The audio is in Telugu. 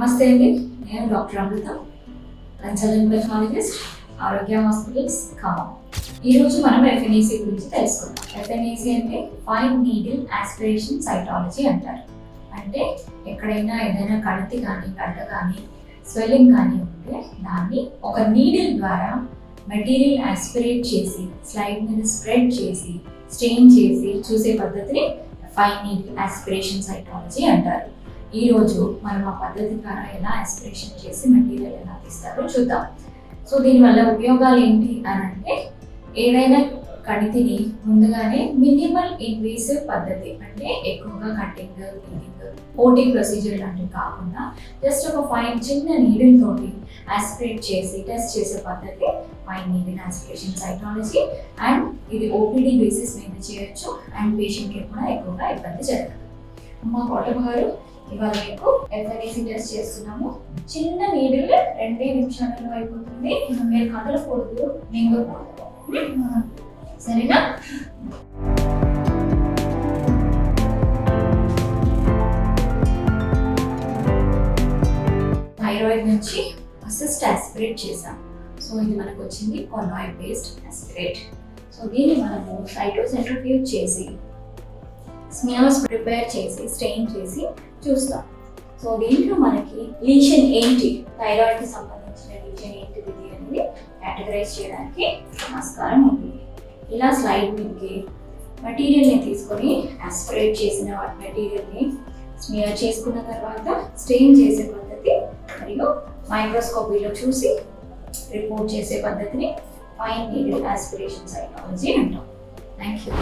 నమస్తే అండి. నేను doctor Amrutha consultant pathologist Arogya hospitals Khammam. ఈరోజు మనం ఎఫ్ఎన్ఈసీ గురించి తెలుసుకుందాం. ఎఫ్ఎన్ఈసీ అంటే ఫైన్ నీడిల్ ఆస్పిరేషన్ సైటాలజీ అంటారు. అంటే ఎక్కడైనా ఏదైనా కణితి కానీ గడ్డ కానీ స్వెల్లింగ్ కానీ ఉంటే దాన్ని ఒక నీడిల్ ద్వారా మెటీరియల్ ఆస్పిరేట్ చేసి స్లైడ్ మీద స్ప్రెడ్ చేసి స్టెయిన్ చేసి చూసే పద్ధతిని ఫైవ్ నీడిల్ ఆస్పిరేషన్ సైటాలజీ అంటారు. ఈరోజు మనం ఆ పద్ధతి ద్వారా ఎలా ఆస్పిరేషన్ చేసి మెటీరియల్ ఎలా తీస్తారో చూద్దాం. సో దీనివల్ల ఉపయోగాలు ఏంటి అని అంటే ఏదైనా కణితిని ముందుగానే మినిమల్ ఇన్వేసివ్ పద్ధతి అంటే ఎక్కువగా కటింగ్ క్లీనింగ్ ఓటీ ప్రొసీజర్ లాంటివి కాకుండా జస్ట్ ఒక ఫైన్ చిన్న నీడిల్ తోటి ఆస్పిరేట్ చేసి టెస్ట్ చేసే పద్ధతి fine needle aspiration cytology and ఇది ఓపీడీ బేసిస్ మీద చేయొచ్చు అండ్ పేషెంట్కి కూడా ఎక్కువగా ఇబ్బంది జరగదు. మా కోటమ్మ గారు ఇవాళ మీకు ఎఫ్ఐసి టెస్ట్ చేస్తున్నాము. చిన్న నీడిల్ రెండే నిమిషాలలో అయిపోతుంది. మీరు కదలకూడదు. మింగకూడదు సరేనా? థైరాయిడ్ నుంచి అసిస్ట్ ఆస్పిరేట్ చేసాం సో ఇది మనకు వచ్చింది కొనాయిడ్ బేస్డ్ ఆస్పిరేట్ సో దీన్ని మనము సైటోసెంట్రిఫ్యూజ్ చేసి స్మియర్స్ ప్రిపేర్ చేసి స్టెయిన్ చేసి చూస్తాం. సో దీంట్లో మనకి లీషన్ ఏంటి? థైరాయిడ్కి సంబంధించిన లీషన్ ఏంటిది అనేది కేటగరైజ్ చేయడానికి ఆస్కారం ఉంటుంది ఇలా స్లైడ్ మీదకి మెటీరియల్ని తీసుకొని ఆస్పిరేట్ చేసిన మెటీరియల్ని స్మియర్ చేసుకున్న తర్వాత స్టెయిన్ చేసే పద్ధతి మరియు మైక్రోస్కోపీలో చూసి రిపోర్ట్ చేసే పద్ధతిని ఫైన్ నీడిల్ ఆస్పిరేషన్ సైకాలజీ అంటాం. Thank you